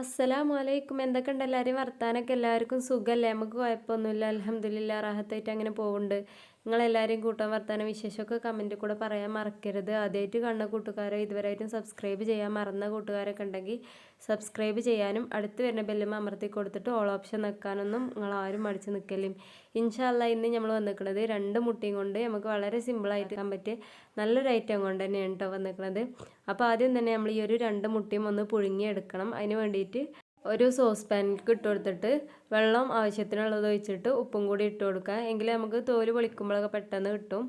അസ്സലാമു വലൈക്കും എന്തൊക്കെ ഉണ്ട് എല്ലാവരും വർത്താനൊക്കെ? എല്ലാവർക്കും സുഖമല്ലേ നമുക്ക് കുഴപ്പമൊന്നുമില്ല. അലഹമ്മദില്ല റാഹത്തായിട്ട് അങ്ങനെ പോകുന്നുണ്ട് നിങ്ങളെല്ലാവരെയും കൂട്ടാൻ വർത്താനം വിശേഷമൊക്കെ കമന്റിൽ കൂടെ പറയാൻ മറക്കരുത്. ആദ്യമായിട്ട് കണ്ട കൂട്ടുകാരോ ഇതുവരെയായിട്ടും സബ്സ്ക്രൈബ് ചെയ്യാൻ മറന്ന കൂട്ടുകാരൊക്കെ ഉണ്ടെങ്കിൽ സബ്സ്ക്രൈബ് ചെയ്യാനും അടുത്ത് വരുന്ന ബെല്ലും അമർത്തി കൊടുത്തിട്ട് ഓൾ ഓപ്ഷൻ നിൽക്കാനൊന്നും നിങ്ങൾ ആരും മടിച്ച് നിൽക്കലും ഇൻഷാല്ല ഇന്ന് നമ്മൾ വന്നിരിക്കുന്നത് രണ്ട് മുട്ടിയും കൊണ്ട് നമുക്ക് വളരെ സിമ്പിളായിട്ട് ഇരിക്കാൻ പറ്റിയ നല്ലൊരു ഐറ്റം കൊണ്ട് തന്നെയാണ് കേട്ടോ വന്നിരിക്കുന്നത് അപ്പോൾ ആദ്യം തന്നെ നമ്മൾ ഈ ഒരു രണ്ട് മുട്ടിയും ഒന്ന് പുഴുങ്ങിയെടുക്കണം. അതിന് വേണ്ടിയിട്ട് ഒരു സോസ് പാനിലേക്ക് ഇട്ട് കൊടുത്തിട്ട് വെള്ളം ആവശ്യത്തിനുള്ളത് ഒഴിച്ചിട്ട് ഉപ്പും കൂടി ഇട്ട് കൊടുക്കുക എങ്കിൽ നമുക്ക് തോൽ പൊളിക്കുമ്പോഴൊക്കെ പെട്ടെന്ന് കിട്ടും.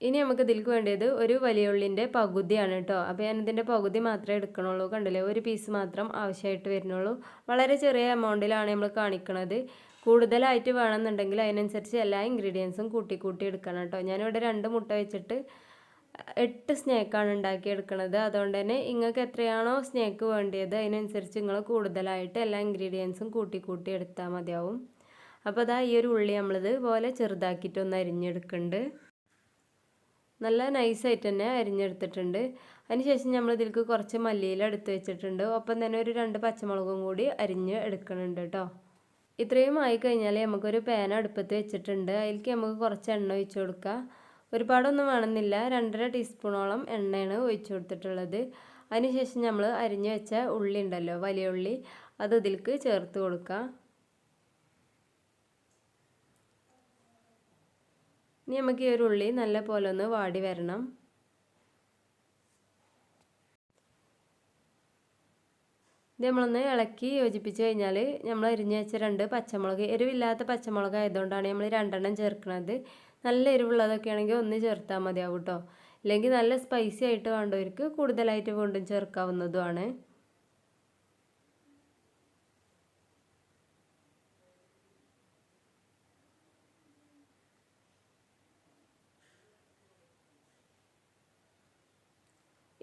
ഇനി നമുക്ക് ഇതിലേക്ക് വേണ്ടത് ഒരു വലിയ ഉള്ളിന്റെ പകുതിയാണ് കേട്ടോ. അപ്പോൾ ഞാൻ ഇതിന്റെ പകുതി മാത്രമേ എടുക്കണുള്ളൂ. കണ്ടില്ലേ? ഒരു പീസ് മാത്രം ആവശ്യമായിട്ട് വരുന്നുള്ളൂ. വളരെ ചെറിയ എമൗണ്ടിലാണ് നമ്മൾ കാണിക്കുന്നത് കൂടുതലായിട്ട് വേണമെന്നുണ്ടെങ്കിൽ അതിനനുസരിച്ച് എല്ലാ ഇൻഗ്രീഡിയൻസും കൂട്ടി കൂട്ടി എടുക്കണം കേട്ടോ. ഞാനിവിടെ രണ്ട് മുട്ട വെച്ചിട്ട് എട്ട് സ്നേക്കാണ് ഉണ്ടാക്കിയെടുക്കുന്നത് അതുകൊണ്ട് തന്നെ നിങ്ങൾക്ക് എത്രയാണോ സ്നേക്ക് വേണ്ടിയത് അതിനനുസരിച്ച് നിങ്ങൾ കൂടുതലായിട്ട് എല്ലാ ഇൻഗ്രീഡിയൻസും കൂട്ടി കൂട്ടി എടുത്താൽ മതിയാവും. അപ്പോൾ അതാ ഈ ഒരു ഉള്ളി നമ്മളിത് പോലെ ചെറുതാക്കിയിട്ടൊന്ന് അരിഞ്ഞെടുക്കുന്നുണ്ട് നല്ല നൈസായിട്ട് തന്നെ അരിഞ്ഞെടുത്തിട്ടുണ്ട്. അതിനുശേഷം നമ്മൾ ഇതിലേക്ക് കുറച്ച് മല്ലിയില എടുത്ത് വെച്ചിട്ടുണ്ട്. ഒപ്പം തന്നെ ഒരു രണ്ട് പച്ചമുളകും കൂടി അരിഞ്ഞ് എടുക്കുന്നുണ്ട് കേട്ടോ ഇത്രയും ആയി കഴിഞ്ഞാൽ നമുക്കൊരു പാൻ അടുപ്പത്ത് വെച്ചിട്ടുണ്ട്. അതിലേക്ക് നമുക്ക് കുറച്ച് എണ്ണ ഒഴിച്ച് കൊടുക്കാം. ഒരുപാടൊന്നും വേണമെന്നില്ല. രണ്ടര ടീസ്പൂണോളം എണ്ണയാണ് ഒഴിച്ചു കൊടുത്തിട്ടുള്ളത്. അതിനുശേഷം നമ്മൾ അരിഞ്ഞു വെച്ച ഉള്ളി ഉണ്ടല്ലോ വലിയ ഉള്ളി അത് ഇതിലേക്ക് ചേർത്ത് കൊടുക്കുക. ഇനി നമുക്ക് ഈ ഒരു ഉള്ളി നല്ല പോലെ ഒന്ന് വാടി വരണം. ഇത് നമ്മളൊന്ന് ഇളക്കി യോജിപ്പിച്ച് കഴിഞ്ഞാൽ നമ്മൾ അരിഞ്ഞു വെച്ച രണ്ട് പച്ചമുളക് എരിവില്ലാത്ത പച്ചമുളക് ആയതുകൊണ്ടാണ് നമ്മൾ രണ്ടെണ്ണം ചേർക്കുന്നത്. നല്ല എരിവുള്ളതൊക്കെ ആണെങ്കിൽ ഒന്ന് ചേർത്താൽ മതിയാവും കേട്ടോ അല്ലെങ്കിൽ നല്ല സ്പൈസി ആയിട്ട് വേണ്ടവർക്ക് കൂടുതലായിട്ട് വീണ്ടും ചേർക്കാവുന്നതുമാണ്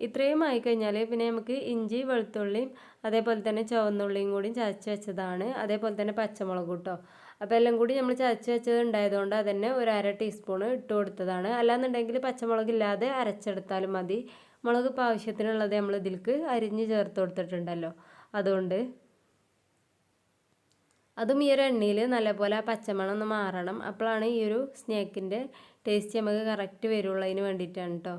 ഇത്രയും ആയി കഴിഞ്ഞാൽ പിന്നെ നമുക്ക് ഇഞ്ചി വെളുത്തുള്ളിയും അതേപോലെ തന്നെ ചുവന്നുള്ളിയും കൂടി ചതച്ച് വെച്ചതാണ്. അതേപോലെ തന്നെ പച്ചമുളക് കേട്ടോ. അപ്പോൾ എല്ലാം കൂടി നമ്മൾ ചതച്ച് വെച്ചത് ഉണ്ടായതുകൊണ്ട് അതന്നെ ഒരു അര ടീസ്പൂണ് ഇട്ട് കൊടുത്തതാണ്. അല്ലാന്നുണ്ടെങ്കിൽ പച്ചമുളക് ഇല്ലാതെ അരച്ചെടുത്താലും മതി. മുളക് ഇപ്പോൾ ആവശ്യത്തിനുള്ളത് നമ്മൾ ഇതിലേക്ക് അരിഞ്ഞ് ചേർത്ത് കൊടുത്തിട്ടുണ്ടല്ലോ. അതുകൊണ്ട് അതും ഈ ഒരു എണ്ണയിൽ നല്ലപോലെ ആ പച്ചമണം ഒന്ന് മാറണം. അപ്പോഴാണ് ഈ ഒരു സ്നേക്കിന്റെ ടേസ്റ്റ് നമുക്ക് കറക്റ്റ് വരുള്ളൂ അതിന് വേണ്ടിയിട്ടാണ് കേട്ടോ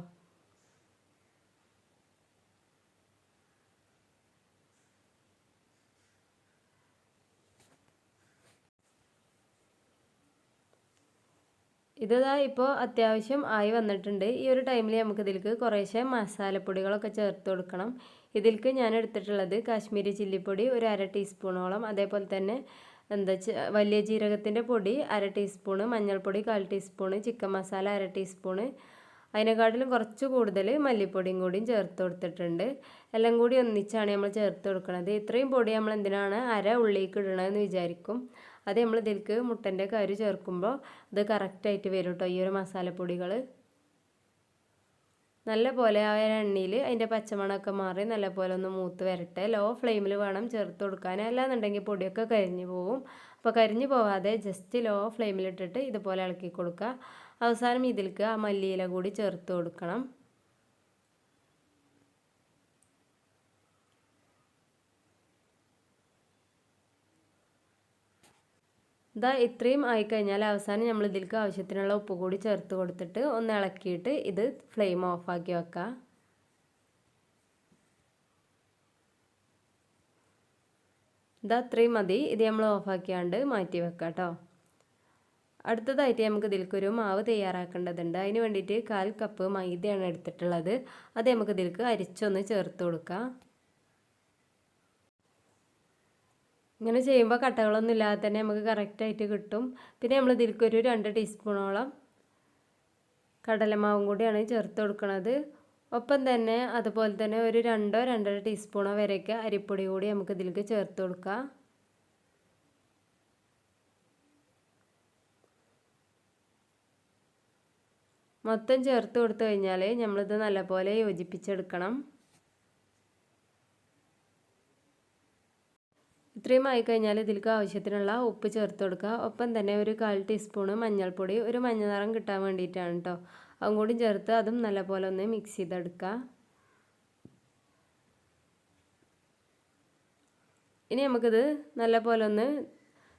ഇതാ ഇപ്പോൾ അത്യാവശ്യം ആയി വന്നിട്ടുണ്ട്. ഈ ഒരു ടൈമിൽ നമുക്ക് ഇതിലേക്ക് കുറേശ്ശെ മസാലപ്പൊടികളൊക്കെ ചേർത്ത് കൊടുക്കണം. ഇതിലേക്ക് ഞാൻ എടുത്തിട്ടുള്ളത് കാശ്മീരി ചില്ലിപ്പൊടി ഒരു അര ടീസ്പൂണോളം അതേപോലെ തന്നെ എന്താ വലിയ ജീരകത്തിന്റെ പൊടി അര ടീസ്പൂണ് മഞ്ഞൾപ്പൊടി കാൽ ടീസ്പൂണ് ചിക്കൻ മസാല അര ടീസ്പൂണ് അതിനെക്കാട്ടിലും കുറച്ച് കൂടുതൽ മല്ലിപ്പൊടിയും കൂടിയും ചേർത്ത് കൊടുത്തിട്ടുണ്ട്. എല്ലാം കൂടി ഒന്നിച്ചാണ് നമ്മൾ ചേർത്ത് കൊടുക്കുന്നത് ഇത്രയും പൊടി നമ്മൾ എന്തിനാണ് അര ഉള്ളിലേക്ക് ഇടണമെന്ന് വിചാരിക്കും. അത് നമ്മൾ ഇതിലേക്ക് മുട്ടന്റെ കരി ചേർക്കുമ്പോൾ ഇത് കറക്റ്റായിട്ട് വരും കേട്ടോ ഈ ഒരു മസാലപ്പൊടികൾ നല്ലപോലെ ആ എണ്ണയിൽ അതിന്റെ പച്ചമണമൊക്കെ മാറി നല്ലപോലെ ഒന്ന് മൂത്ത് വരട്ടെ. ലോ ഫ്ലെയിമിൽ വേണം ചേർത്ത് കൊടുക്കാൻ. അല്ലാന്നുണ്ടെങ്കിൽ പൊടിയൊക്കെ കരിഞ്ഞു പോവും. അപ്പോൾ കരിഞ്ഞു പോവാതെ ജസ്റ്റ് ലോ ഫ്ലെയിമിലിട്ടിട്ട് ഇതുപോലെ ഇളക്കി കൊടുക്കുക. അവസാനം ഇതിലേക്ക് ആ മല്ലിയില കൂടി ചേർത്ത് കൊടുക്കണം. ഇതാ ഇത്രയും ആയിക്കഴിഞ്ഞാൽ അവസാനം നമ്മൾ ഇതിലേക്ക് ആവശ്യത്തിനുള്ള ഉപ്പ് കൂടി ചേർത്ത് കൊടുത്തിട്ട് ഒന്ന് ഇളക്കിയിട്ട് ഇത് ഫ്ലെയിം ഓഫാക്കി വെക്കാം. ഇതാ അത്രയും മതി. ഇത് നമ്മൾ ഓഫാക്കിയാണ്ട് മാറ്റി വെക്കാം കേട്ടോ അടുത്തതായിട്ട് നമുക്ക് ഇതിലേക്കൊരു മാവ് തയ്യാറാക്കേണ്ടതുണ്ട്. അതിന് വേണ്ടിയിട്ട് കാൽ കപ്പ് മൈദയാണ് എടുത്തിട്ടുള്ളത്. അത് നമുക്ക് ഇതിലേക്ക് അരിച്ചൊന്ന് ചേർത്ത് കൊടുക്കാം. ഇങ്ങനെ ചെയ്യുമ്പോൾ കട്ടകളൊന്നും ഇല്ലാതെ തന്നെ നമുക്ക് കറക്റ്റായിട്ട് കിട്ടും. പിന്നെ നമ്മൾ ഇതിലേക്ക് ഒരു രണ്ട് ടീസ്പൂണോളം കടലമാവും കൂടിയാണ് ചേർത്ത് കൊടുക്കുന്നത് ഒപ്പം തന്നെ അതുപോലെ തന്നെ ഒരു രണ്ടോ രണ്ടര ടീസ്പൂണോ വരെയൊക്കെ അരിപ്പൊടി കൂടി നമുക്ക് ഇതിലേക്ക് ചേർത്ത് കൊടുക്കാം. മൊത്തം ചേർത്ത് കൊടുത്തു കഴിഞ്ഞാൽ നമ്മളിത് നല്ലപോലെ യോജിപ്പിച്ചെടുക്കണം. ഇത്രയും ആയി കഴിഞ്ഞാൽ ഇതിലേക്ക് ആവശ്യത്തിനുള്ള ഉപ്പ് ചേർത്ത് കൊടുക്കുക. ഒപ്പം തന്നെ ഒരു കാൽ ടീസ്പൂണ് മഞ്ഞൾപ്പൊടി ഒരു മഞ്ഞ നിറം കിട്ടാൻ വേണ്ടിയിട്ടാണ് കേട്ടോ അതും കൂടി ചേർത്ത് അതും നല്ലപോലെ ഒന്ന് മിക്സ് ചെയ്തെടുക്കുക ഇനി നമുക്കിത് നല്ല പോലെ ഒന്ന്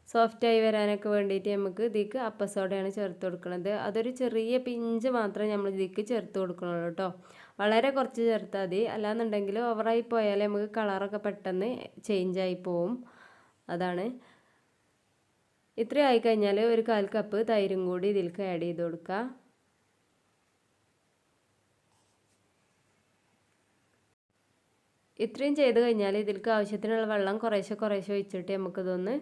സോഫ്റ്റായി വരാനൊക്കെ വേണ്ടിയിട്ട് നമുക്ക് ഇതിക്ക് അപ്പസോഡയാണ് ചേർത്ത് കൊടുക്കുന്നത് അതൊരു ചെറിയ പിഞ്ച് മാത്രമേ നമ്മൾ ഇതിക്ക് ചേർത്ത് കൊടുക്കണുള്ളൂ കേട്ടോ വളരെ കുറച്ച് ചേർത്താൽ മതി. അല്ലാന്നുണ്ടെങ്കിൽ ഓവറായി പോയാൽ നമുക്ക് കളറൊക്കെ പെട്ടെന്ന് ചേഞ്ച് ആയി പോവും. അതാണ്. ഇത്രയും ആയിക്കഴിഞ്ഞാൽ ഒരു കാൽ കപ്പ് തൈരും കൂടി ഇതിലേക്ക് ആഡ് ചെയ്ത് കൊടുക്കുക ഇത്രയും ചെയ്ത് കഴിഞ്ഞാൽ ഇതിലേക്ക് ആവശ്യത്തിനുള്ള വെള്ളം കുറേശ്ശെ കുറേശ്ശെ ഒഴിച്ചിട്ട് നമുക്കിതൊന്ന്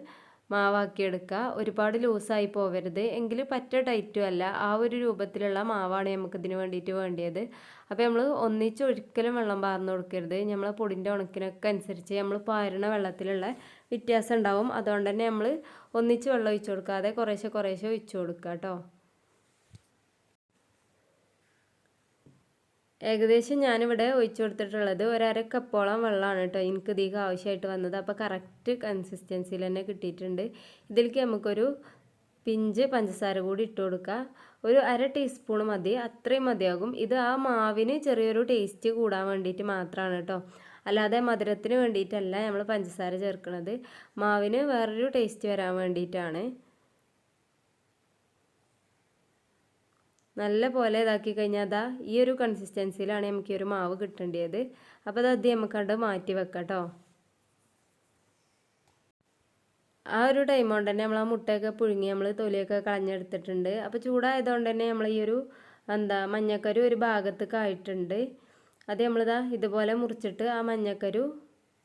മാവാക്കിയെടുക്കുക. ഒരുപാട് ലൂസായി പോവരുത്. എങ്കിൽ പറ്റ ടൈറ്റും അല്ല. ആ ഒരു രൂപത്തിലുള്ള മാവാണ് നമുക്കിതിന് വേണ്ടിയിട്ട് വേണ്ടിയത്. അപ്പോൾ നമ്മൾ ഒന്നിച്ച് ഒരിക്കലും വെള്ളം പാർന്നു കൊടുക്കരുത്. നമ്മൾ പൊടിന്റെ ഉണക്കിനൊക്കെ അനുസരിച്ച് നമ്മൾ പാരണ വെള്ളത്തിലുള്ള വ്യത്യാസം ഉണ്ടാവും. അതുകൊണ്ട് തന്നെ നമ്മൾ ഒന്നിച്ച് വെള്ളം ഒഴിച്ചു കൊടുക്കാതെ കുറേശ്ശെ കുറേശ്ശെ ഒഴിച്ചു കൊടുക്കുക കേട്ടോ ഏകദേശം ഞാനിവിടെ ഒഴിച്ചു കൊടുത്തിട്ടുള്ളത് ഒരര കപ്പോളം വെള്ളമാണ് കേട്ടോ. എനിക്ക് അധികം ആവശ്യമായിട്ട് വന്നത്. അപ്പോൾ കറക്റ്റ് കൺസിസ്റ്റൻസിയിൽ തന്നെ കിട്ടിയിട്ടുണ്ട്. ഇതിലേക്ക് നമുക്കൊരു പിഞ്ച് പഞ്ചസാര കൂടി ഇട്ട് കൊടുക്കുക. ഒരു അര ടീസ്പൂൺ മതി. അത്രയും മതിയാകും. ഇത് ആ മാവിന് ചെറിയൊരു ടേസ്റ്റ് കൂടാൻ വേണ്ടിയിട്ട് മാത്രമാണ് കേട്ടോ. അല്ലാതെ മധുരത്തിന് വേണ്ടിയിട്ടല്ല നമ്മൾ പഞ്ചസാര ചേർക്കുന്നത്. മാവിന് വേറൊരു ടേസ്റ്റ് വരാൻ വേണ്ടിയിട്ടാണ്. നല്ല പോലെ ഇതാക്കി കഴിഞ്ഞാൽ അതാ ഈ ഒരു കൺസിസ്റ്റൻസിയിലാണ് നമുക്ക് ഈ ഒരു മാവ് കിട്ടേണ്ടത് അപ്പോൾ അത് ആദ്യം നമുക്കണ്ട് മാറ്റി വെക്കാം കേട്ടോ ആ ഒരു ടൈം കൊണ്ട് തന്നെ നമ്മൾ ആ മുട്ടയൊക്കെ പുഴുങ്ങി നമ്മൾ തൊലിയൊക്കെ കളഞ്ഞെടുത്തിട്ടുണ്ട്. അപ്പോൾ ചൂടായതുകൊണ്ട് തന്നെ നമ്മൾ ഈ ഒരു എന്താ മഞ്ഞക്കരു ഒരു ഭാഗത്തേക്ക് ആയിട്ടുണ്ട്. അത് നമ്മളിതാ ഇതുപോലെ മുറിച്ചിട്ട് ആ മഞ്ഞക്കരു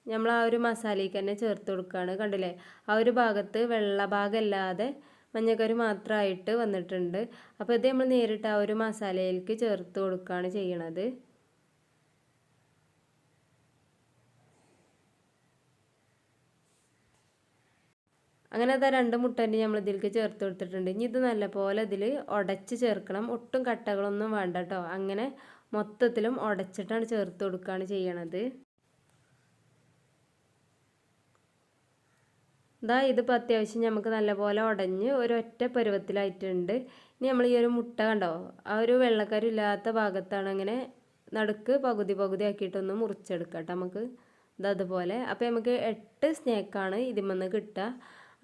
നമ്മൾ ആ ഒരു മസാലയ്ക്ക് തന്നെ ചേർത്ത് കൊടുക്കുകയാണ് കണ്ടില്ലേ? ആ ഒരു ഭാഗത്ത് വെള്ള ഭാഗമല്ലാതെ മഞ്ഞക്കറി മാത്രമായിട്ട് വന്നിട്ടുണ്ട്. അപ്പോൾ ഇത് നമ്മൾ നേരിട്ട് ആ ഒരു മസാലയിലേക്ക് ചേർത്ത് കൊടുക്കുകയാണ് ചെയ്യണത്. അങ്ങനെ അതാ രണ്ട് മുട്ടന്റെ നമ്മൾ ഇതിലേക്ക് ചേർത്ത് കൊടുത്തിട്ടുണ്ട്. ഇനി ഇത് നല്ലപോലെ ഇതിൽ ഉടച്ച് ചേർക്കണം. ഒട്ടും കട്ടകളൊന്നും വേണ്ട കേട്ടോ അങ്ങനെ മൊത്തത്തിലും ഉടച്ചിട്ടാണ് ചേർത്ത് കൊടുക്കുകയാണ് ചെയ്യണത്. ഇതാ ഇതിപ്പോൾ അത്യാവശ്യം നമുക്ക് നല്ലപോലെ ഉടഞ്ഞ് ഒരൊറ്റ പരുവത്തിലായിട്ടുണ്ട്. ഇനി നമ്മൾ ഈ ഒരു മുട്ട കണ്ടോ? ആ ഒരു വെള്ളക്കാരില്ലാത്ത ഭാഗത്താണ് അങ്ങനെ നടുക്ക് പകുതി പകുതി ആക്കിയിട്ടൊന്ന് മുറിച്ചെടുക്കാം കേട്ടോ നമുക്ക് ഇതതുപോലെ അപ്പോൾ നമുക്ക് എട്ട് സ്നേക്കാണ് ഇതിമെന്ന് കിട്ടുക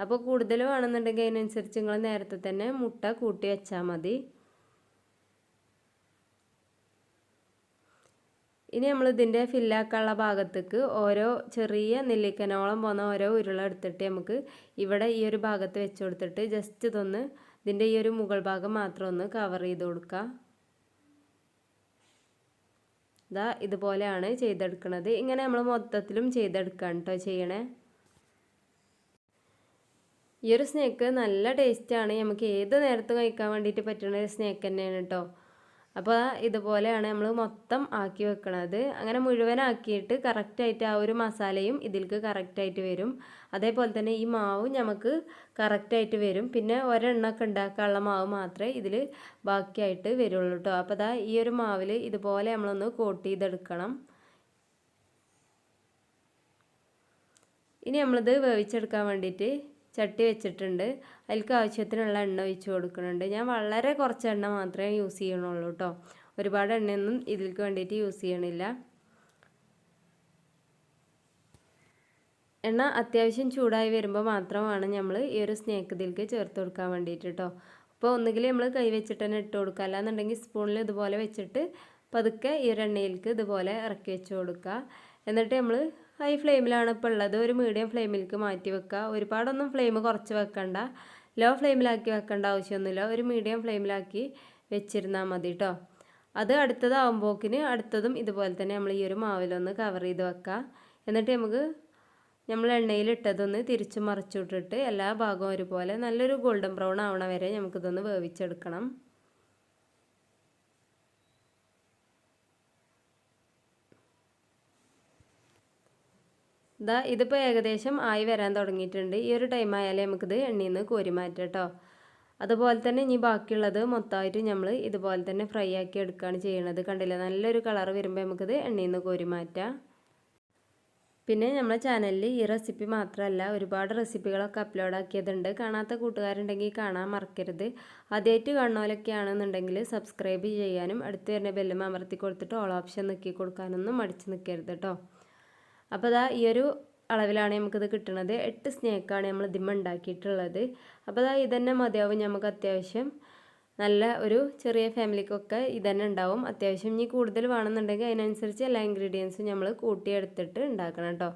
അപ്പോൾ കൂടുതൽ വേണമെന്നുണ്ടെങ്കിൽ അതിനനുസരിച്ച് നിങ്ങൾ നേരത്തെ തന്നെ മുട്ട കൂട്ടി വെച്ചാൽ മതി. ഇനി നമ്മൾ ഇതിന്റെ ഫില്ലാക്കാനുള്ള ഭാഗത്തേക്ക് ഓരോ ചെറിയ നെല്ലിക്കനോളം പോകുന്ന ഓരോ ഉരുള എടുത്തിട്ട് നമുക്ക് ഇവിടെ ഈ ഒരു ഭാഗത്ത് വെച്ച് കൊടുത്തിട്ട് ജസ്റ്റ് ഇതൊന്ന് ഇതിന്റെ ഈ ഒരു മുകൾ ഭാഗം മാത്രം ഒന്ന് കവർ ചെയ്ത് കൊടുക്കുക. ഇതാ ഇതുപോലെയാണ് ചെയ്തെടുക്കുന്നത് ഇങ്ങനെ നമ്മൾ മൊത്തത്തിലും ചെയ്തെടുക്കാൻ കേട്ടോ ചെയ്യണേ. ഈ ഒരു സ്നേക്ക് നല്ല ടേസ്റ്റാണ് നമുക്ക് ഏത് നേരത്തും കഴിക്കാൻ വേണ്ടിയിട്ട് പറ്റുന്ന ഒരു സ്നേക്ക് തന്നെയാണ് കേട്ടോ അപ്പോൾ ഇതുപോലെയാണ് നമ്മൾ മൊത്തം ആക്കി വെക്കണത്. അങ്ങനെ മുഴുവനാക്കിയിട്ട് കറക്റ്റായിട്ട് ആ ഒരു മസാലയും ഇതിലേക്ക് കറക്റ്റായിട്ട് വരും. അതേപോലെ തന്നെ ഈ മാവും നമുക്ക് കറക്റ്റായിട്ട് വരും. പിന്നെ ഒരെണ്ണമൊക്കെ ഉണ്ടാക്കാനുള്ള മാവ് മാത്രമേ ഇതിൽ ബാക്കിയായിട്ട് വരുള്ളൂ കേട്ടോ അപ്പോൾ അതാ ഈ ഒരു മാവിൽ ഇതുപോലെ നമ്മളൊന്ന് കോട്ട് ചെയ്തെടുക്കണം. ഇനി നമ്മളിത് വേവിച്ചെടുക്കാൻ വേണ്ടിയിട്ട് ചട്ടി വെച്ചിട്ടുണ്ട്. അതിലേക്ക് ആവശ്യത്തിനുള്ള എണ്ണ ഒഴിച്ച് കൊടുക്കുന്നുണ്ട്. ഞാൻ വളരെ കുറച്ച് എണ്ണ മാത്രമേ യൂസ് ചെയ്യണുള്ളൂ കേട്ടോ ഒരുപാട് എണ്ണയൊന്നും ഇതിലേക്ക് വേണ്ടിയിട്ട് യൂസ് ചെയ്യണില്ല. എണ്ണ അത്യാവശ്യം ചൂടായി വരുമ്പോൾ മാത്രമാണ് നമ്മൾ ഈ ഒരു സ്നേക്ക് ഇതിലേക്ക് ചേർത്ത് കൊടുക്കാൻ വേണ്ടിയിട്ട് കേട്ടോ അപ്പോൾ ഒന്നുകിൽ നമ്മൾ കൈ വെച്ചിട്ട് തന്നെ ഇട്ട് കൊടുക്കുക അല്ലാന്നുണ്ടെങ്കിൽ സ്പൂണിൽ ഇതുപോലെ വെച്ചിട്ട് പതുക്കെ ഈ ഒരു എണ്ണയിലേക്ക് ഇതുപോലെ ഇറക്കി വെച്ച് കൊടുക്കുക എന്നിട്ട് നമ്മൾ ഹൈ ഫ്ലെയിമിലാണ് ഇപ്പോൾ ഉള്ളത്. ഒരു മീഡിയം ഫ്ലെയിമിലേക്ക് മാറ്റി വെക്കുക. ഒരുപാടൊന്നും ഫ്ലെയിം കുറച്ച് വെക്കണ്ട. ലോ ഫ്ലെയിമിലാക്കി വെക്കേണ്ട ആവശ്യമൊന്നുമില്ല. ഒരു മീഡിയം ഫ്ലെയിമിലാക്കി വെച്ചിരുന്നാൽ മതി കേട്ടോ അത് അടുത്തതാവുമ്പോക്കിന് അടുത്തതും ഇതുപോലെ തന്നെ നമ്മൾ ഈ ഒരു മാവിലൊന്ന് കവർ ചെയ്ത് വെക്കുക. എന്നിട്ട് നമുക്ക് നമ്മൾ എണ്ണയിലിട്ടതൊന്ന് തിരിച്ച് മറിച്ചിട്ടിട്ട് എല്ലാ ഭാഗവും ഒരുപോലെ നല്ലൊരു ഗോൾഡൻ ബ്രൗൺ ആവണ വരെ നമുക്കിതൊന്ന് വേവിച്ചെടുക്കണം. ഇതാ ഇതിപ്പോൾ ഏകദേശം ആയി വരാൻ തുടങ്ങിയിട്ടുണ്ട്. ഈ ഒരു ടൈം ആയാലേ നമുക്കിത് എണ്ണയിൽ നിന്ന് കോരി മാറ്റാം കേട്ടോ അതുപോലെ തന്നെ ഇനി ബാക്കിയുള്ളത് മൊത്തമായിട്ട് നമ്മൾ ഇതുപോലെ തന്നെ ഫ്രൈ ആക്കി എടുക്കുകയാണ് ചെയ്യണത്. കണ്ടില്ല? നല്ലൊരു കളർ വരുമ്പോൾ നമുക്കിത് എണ്ണയിൽ നിന്ന് കോരി മാറ്റാം. പിന്നെ നമ്മുടെ ചാനലിൽ ഈ റെസിപ്പി മാത്രമല്ല ഒരുപാട് റെസിപ്പികളൊക്കെ അപ്ലോഡ് ആക്കിയതുണ്ട്. കാണാത്ത കൂട്ടുകാരുണ്ടെങ്കിൽ കാണാൻ മറക്കരുത്. ആദ്യമായിട്ട് കാണുന്നവരൊക്കെയാണെന്നുണ്ടെങ്കിൽ സബ്സ്ക്രൈബ് ചെയ്യാനും അടുത്ത് തന്നെ ബെല്ലും അമർത്തി കൊടുത്തിട്ട് ഓൾ ഓപ്ഷൻ നിൽക്കി കൊടുക്കാനൊന്നും മടിച്ച് നിൽക്കരുത് കേട്ടോ അപ്പോൾ അതാ ഈ ഒരു അളവിലാണ് നമുക്കിത് കിട്ടുന്നത് എട്ട് സ്നേക്കാണ് നമ്മൾ ഇതിമ്മ ഉണ്ടാക്കിയിട്ടുള്ളത്. അപ്പോൾ അതാ ഇതന്നെ മതിയാവും നമുക്ക് അത്യാവശ്യം. നല്ല ഒരു ചെറിയ ഫാമിലിക്കൊക്കെ ഇതന്നെ ഉണ്ടാവും. അത്യാവശ്യം ഇനി കൂടുതൽ വേണമെന്നുണ്ടെങ്കിൽ അതിനനുസരിച്ച് എല്ലാ ഇൻഗ്രീഡിയൻസും നമ്മൾ കൂട്ടിയെടുത്തിട്ട് ഉണ്ടാക്കണം കേട്ടോ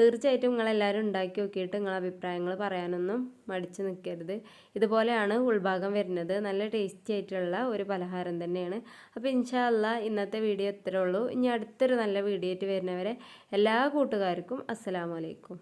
തീർച്ചയായിട്ടും നിങ്ങളെല്ലാവരും ഉണ്ടാക്കി നോക്കിയിട്ട് നിങ്ങളെ അഭിപ്രായങ്ങൾ പറയാനൊന്നും മടിച്ച് നിൽക്കരുത്. ഇതുപോലെയാണ് ഉൾഭാഗം വരുന്നത്. നല്ല ടേസ്റ്റി ആയിട്ടുള്ള ഒരു പലഹാരം തന്നെയാണ്. അപ്പോൾ ഇൻഷാല്ല ഇന്നത്തെ വീഡിയോ ഇത്രേ ഉള്ളൂ. ഇനി അടുത്തൊരു നല്ല വീഡിയോ ആയിട്ട് വരുന്നവരെ എല്ലാ കൂട്ടുകാർക്കും അസ്സലാമലൈക്കും